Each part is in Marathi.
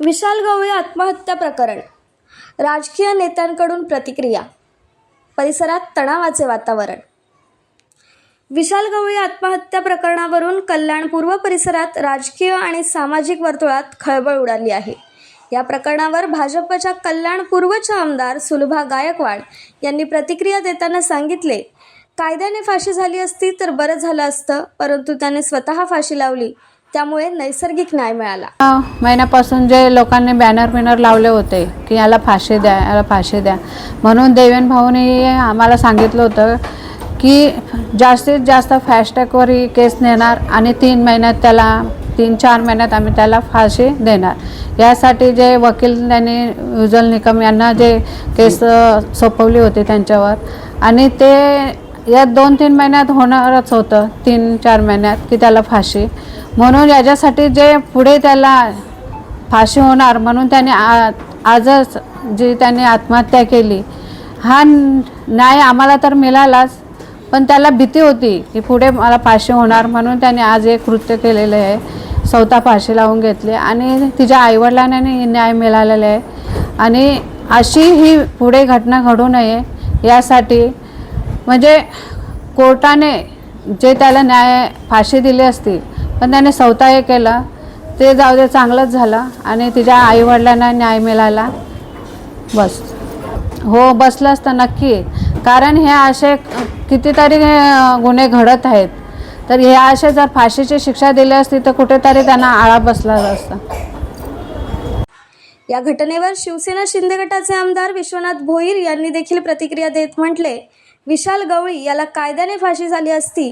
विशाल गवळी आत्महत्या प्रकरण. राजकीय नेत्यांकडून प्रतिक्रिया. परिसरात तणावाचे वातावरण. विशाल गवळी आत्महत्या प्रकरणावरून कल्याण पूर्व परिसरात राजकीय आणि सामाजिक वर्तुळात खळबळ उडाली आहे. या प्रकरणावर भाजपच्या कल्याण पूर्वच्या आमदार सुलभा गायकवाड यांनी प्रतिक्रिया देताना सांगितले कायद्याने फाशी झाली असती तर बरं झालं असतं परंतु त्याने स्वतः फाशी लावली. त्यामुळे नैसर्गिक न्याय मिळाला. महिन्यापासून जे लोकांनी बॅनर बिनर लावले होते की याला फाशी द्या याला फाशी द्या. म्हणून देवेन भाऊने आम्हाला सांगितलं होतं की जास्तीत जास्त फॅस्टॅगवर ही केस नेणार आणि तीन महिन्यात त्याला तीन चार महिन्यात आम्ही त्याला फाशी देणार. यासाठी जे वकील त्यांनी युजल निकम यांना जे केस सोपवली होती त्यांच्यावर आणि ते या दोन तीन महिन्यात होणारच होतं तीन चार महिन्यात की त्याला फाशी. म्हणून याच्यासाठी जे पुढे त्याला फाशी होणार म्हणून त्याने आ आजच जी त्याने आत्महत्या केली हा न्याय आम्हाला तर मिळालाच पण त्याला भीती होती की पुढे मला फाशी होणार म्हणून त्याने आज एक कृत्य केलेलं आहे स्वतः फाशी लावून घेतली. आणि तिच्या आईवडिलांना न्याय मिळालेला आहे. आणि अशी ही पुढे घटना घडू नये यासाठी म्हणजे कोर्टाने जे त्याला न्याय फाशी दिली असती पण त्याने स्वतः हे केलं. ते जाऊ दे चांगलंच झालं आणि तिच्या आईवडिलांना न्याय मिळाला. बस. हो बसलं असतं नक्की. कारण हे असे कितीतरी गुन्हे घडत आहेत. तर हे असे जर फाशीची शिक्षा दिली असती तर कुठेतरी त्यांना आळा बसला असता. या घटनेवर शिवसेना शिंदे गटाचे आमदार विश्वनाथ भोईर यांनी देखील प्रतिक्रिया देत म्हटले विशाल गवळी याला कायद्याने फाशी झाली असती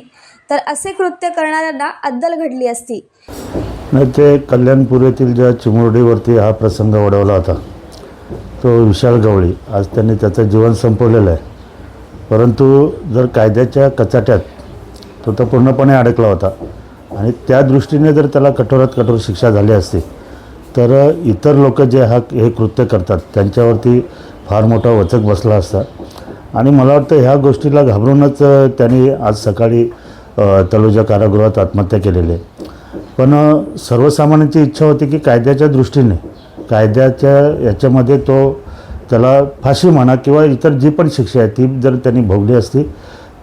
तर असे कृत्य करणाऱ्यांना अद्दल घडली असती. नाही ते कल्याणपूर येथील ज्या चिमुरडीवरती हा प्रसंग ओढवला होता तो विशाल गवळी. आज त्यांनी त्याचं जीवन संपवलेलं आहे. परंतु जर कायद्याच्या कचाट्यात तो तर पूर्णपणे अडकला होता आणि त्या दृष्टीने जर त्याला कठोरात कठोर शिक्षा झाली असती तर इतर लोक जे हा हे कृत्य करतात त्यांच्यावरती फार मोठा वचक बसला असता. आणि मला वाटतं ह्या गोष्टीला घाबरूनच त्यांनी आज सकाळी तलुजा तलोजा कारागृहात आत्महत्या केलेली आहे. पण सर्वसामान्यांची इच्छा होती की कायद्याच्या दृष्टीने कायद्याच्या याच्यामध्ये तो त्याला फाशी म्हणा किंवा इतर जी पण शिक्षा आहे ती जर त्यांनी भोगली असती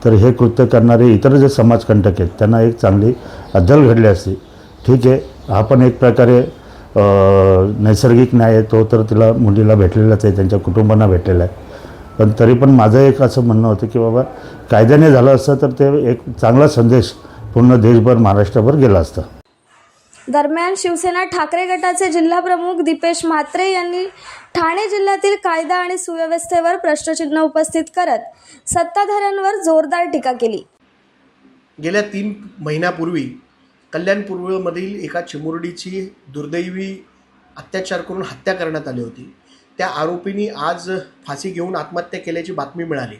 तर हे कृत्य करणारे इतर जे समाजकंटक आहेत त्यांना एक चांगली अद्दल घडली असती. ठीक आहे हा पण एक प्रकारे नैसर्गिक न्याय आहे तो तर तिला मुलीला भेटलेलाच आहे त्यांच्या कुटुंबांना भेटलेला आहे. पण तरी पण माझं एक असं म्हणणं होतं की बाबा कायद्याने झालं असतं तर ते एक चांगला संदेश पूर्ण देशभर महाराष्ट्रभर गेला असता. दरम्यान शिवसेना ठाकरे गटाचे जिल्हाप्रमुख दीपेश म्हात्रे यांनी ठाणे जिल्ह्यातील कायदा आणि सुव्यवस्थेवर प्रश्नचिन्ह उपस्थित करत सत्ताधाऱ्यांवर जोरदार टीका केली. गेल्या तीन महिन्यापूर्वी कल्याण पूर्वमधील एका चिमुरडीची दुर्दैवी अत्याचार करून हत्या करण्यात आली होती. त्या आरोपींनी आज फाशी घेऊन आत्महत्या केल्याची बातमी मिळाली.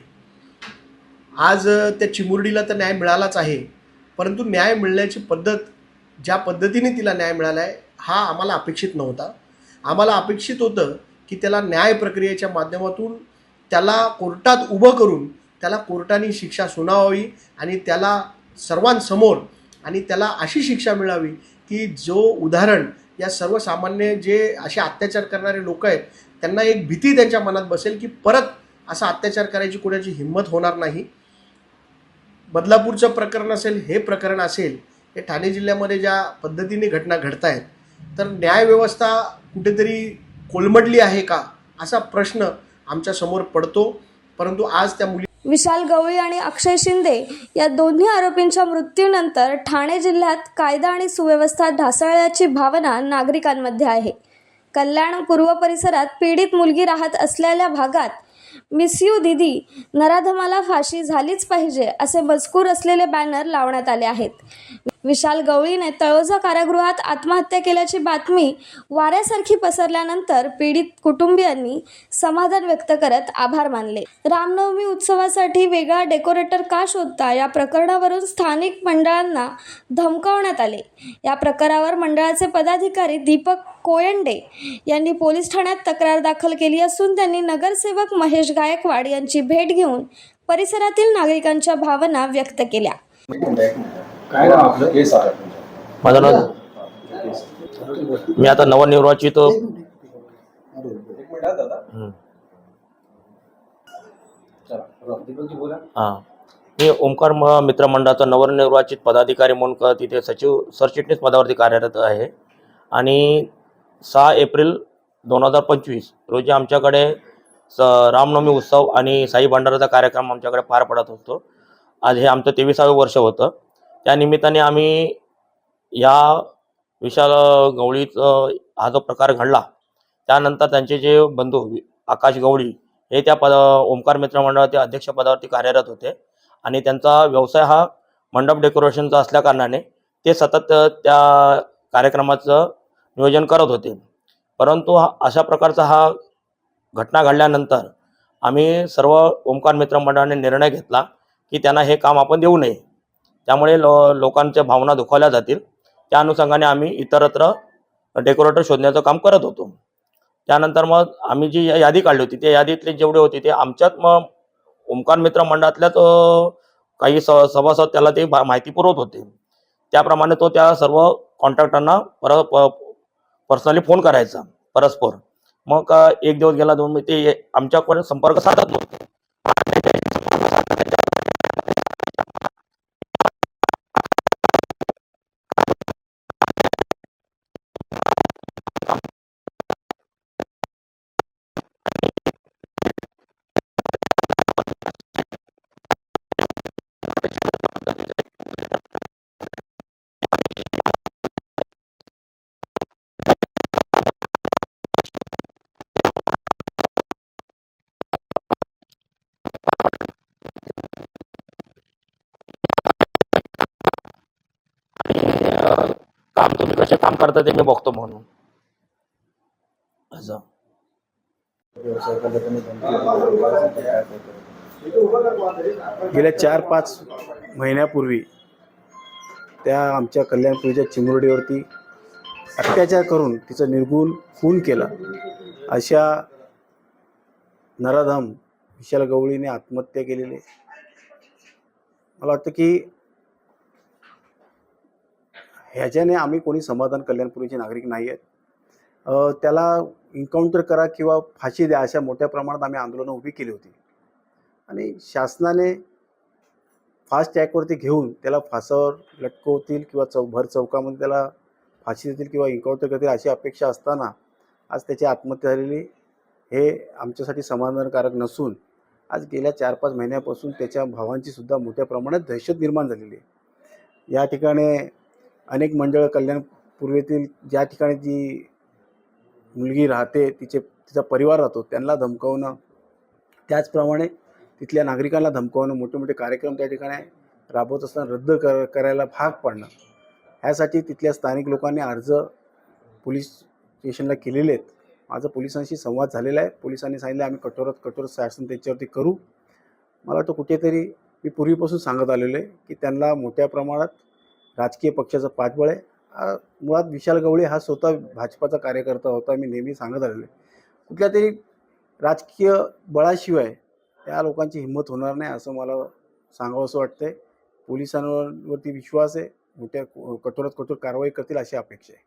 आज त्या चिमुरडीला तर न्याय मिळालाच आहे परंतु न्याय मिळण्याची पद्धत ज्या पद्धतीने तिला न्याय मिळाला आहे हा आम्हाला अपेक्षित नव्हता. आम्हाला अपेक्षित होतं की त्याला न्याय प्रक्रियेच्या माध्यमातून त्याला कोर्टात उभं करून त्याला कोर्टाने शिक्षा सुनावावी आणि त्याला सर्वांसमोर आणि त्याला अशी शिक्षा मिळावी की जो उदाहरण या सर्वसामान्य जे असे अत्याचार करणारे लोक आहेत त्यांना एक भीती त्यांच्या मनात बसेल की परत असा अत्याचार करायची कुणाची हिंमत होणार नाही. बदलापूरचं प्रकरण असेल हे प्रकरण असेल हे ठाणे जिल्ह्यामध्ये ज्या पद्धतीने घटना घडत आहेत तर न्यायव्यवस्था कुठेतरी कोलमडली आहे का? असा प्रश्न आमच्यासमोर पडतो. परंतु आज त्या मुली विशाल गवळी आणि अक्षय शिंदे या दोन्ही आरोपींच्या मृत्यूनंतर ठाणे जिल्ह्यात कायदा आणि सुव्यवस्था ढासळल्याची भावना नागरिकांमध्ये आहे. कल्याण पूर्व परिसरात पीडित मुलगी राहत असलेल्या भागात मिस यू दिदी नराधमाला फाशी झालीच पाहिजे असे मजकूर असलेले बॅनर लावण्यात आले आहेत. विशाल गवळीने तळोजा कारागृहात आत्महत्या केल्याची बातमी वाऱ्यासारखी पसरल्यानंतर पीडित कुटुंबियांनी समाधान व्यक्त करत आभार मानले. रामनवमी उत्सवासाठी वेगळा डेकोरेटर का शोधता या प्रकरणावरून स्थानिक मंडळांना धमकावण्यात आले. या प्रकारावर मंडळाचे पदाधिकारी दीपक कोयंडे यांनी पोलीस ठाण्यात तक्रार दाखल केली असून त्यांनी नगरसेवक महेश गायकवाड यांची भेट घेऊन परिसरातील नागरिकांच्या भावना व्यक्त केल्या. काय नाव आपलं? केस आहे माझं नाव मी आता नवनिर्वाचित हं. हां. मी ओंकार म- मित्र मंडळाचा नवनिर्वाचित पदाधिकारी म्हणून क- तिथे सचिव सरचिटणीस पदावरती कार्यरत आहे. आणि सहा एप्रिल दोन हजार पंचवीस रोजी आमच्याकडे स रामनवमी उत्सव आणि साई भंडाराचा कार्यक्रम आमच्याकडे पार पडत असतो आज हे आमचं तेविसावं वर्ष होतं. त्या निमित्ताने आम्ही या विशाल गवळीचं हा जो प्रकार घडला त्यानंतर त्यांचे जे बंधू आकाश गवळी हे त्या पद ओंकार मित्र मंडळाचे अध्यक्षपदावरती कार्यरत होते आणि त्यांचा व्यवसाय हा मंडप डेकोरेशनचा असल्याकारणाने ते सतत त्या कार्यक्रमाचं नियोजन करत होते. परंतु अशा प्रकारचा हा घटना घडल्यानंतर आम्ही सर्व ओमकार मित्र मंडळाने निर्णय घेतला की त्यांना हे काम आपण देऊ नये. त्यामुळे लो लोकांच्या भावना दुखावल्या जातील. त्या अनुषंगाने आम्ही इतरत्र डेकोरेटर शोधण्याचं काम करत होतो. त्यानंतर मग आम्ही जी या- यादी काढली होती त्या यादीतले जेवढे होते ते आमच्यात मग ओमकार मित्र मंडळातल्याच काही स सभासद त्याला ते माहिती पुरवत होते. त्याप्रमाणे तो त्या सर्व कॉन्ट्रॅक्टरना प पर्सनली फोन करायचा परस्पर. मग एक दिवस गेला दोन ते आमच्याकडे संपर्क साधत नव्हते तुम्ही करता ते मी बघतो म्हणून. असं. गेल्या चार पाच महिन्यापूर्वी त्या आमच्या कल्याणपुरीच्या चिमुरडीवरती अत्याचार करून तिचा निर्गुण खून केला. अशा नराधम विशाल गवळीने आत्महत्या केलेली. मला वाटतं की ह्याच्याने आम्ही कोणी समाधान कल्याणपूर्वीचे नागरिक नाही आहेत. त्याला इन्काउंटर करा किंवा फाशी द्या अशा मोठ्या प्रमाणात आम्ही आंदोलनं उभी केली होती. आणि शासनाने फास्ट ट्रॅकवरती घेऊन त्याला फासावर लटकवतील किंवा चौ भर चौकामध्ये त्याला फाशी देतील किंवा इन्काउंटर करतील अशी अपेक्षा असताना आज त्याची आत्महत्या झालेली हे आमच्यासाठी समाधानकारक नसून आज गेल्या चार पाच महिन्यापासून त्याच्या भावांची सुद्धा मोठ्या प्रमाणात दहशत निर्माण झालेली आहे. या ठिकाणी अनेक मंडळं कल्याण पूर्वेतील ज्या ठिकाणी जी मुलगी राहते तिचे तिचा परिवार राहतो त्यांना धमकावणं त्याचप्रमाणे तिथल्या नागरिकांना धमकावणं मोठे मोठे कार्यक्रम त्या ठिकाणी राबवत असताना रद्द कर करायला भाग पाडणं ह्यासाठी तिथल्या स्थानिक लोकांनी अर्ज पोलीस स्टेशनला केलेले आहेत. माझा पोलिसांशी संवाद झालेला आहे. पोलिसांनी सांगितलं आम्ही कठोरात कठोर शासन त्याच्यावरती करू. मला वाटतं कुठेतरी मी पूर्वीपासून सांगत आलेलो आहे की त्यांना मोठ्या प्रमाणात राजकीय पक्षाचं पाठबळ आहे. मुळात विशाल गवळी हा स्वतः भाजपाचा कार्यकर्ता होता मी नेहमी सांगत आलेलो आहे. कुठल्या तरी राजकीय बळाशिवाय त्या लोकांची हिंमत होणार नाही असं मला सांगावं असं वाटतंय पोलिसांवरती विश्वास आहे. मोठ्या कठोरात कठोर कारवाई करतील अशी अपेक्षा आहे.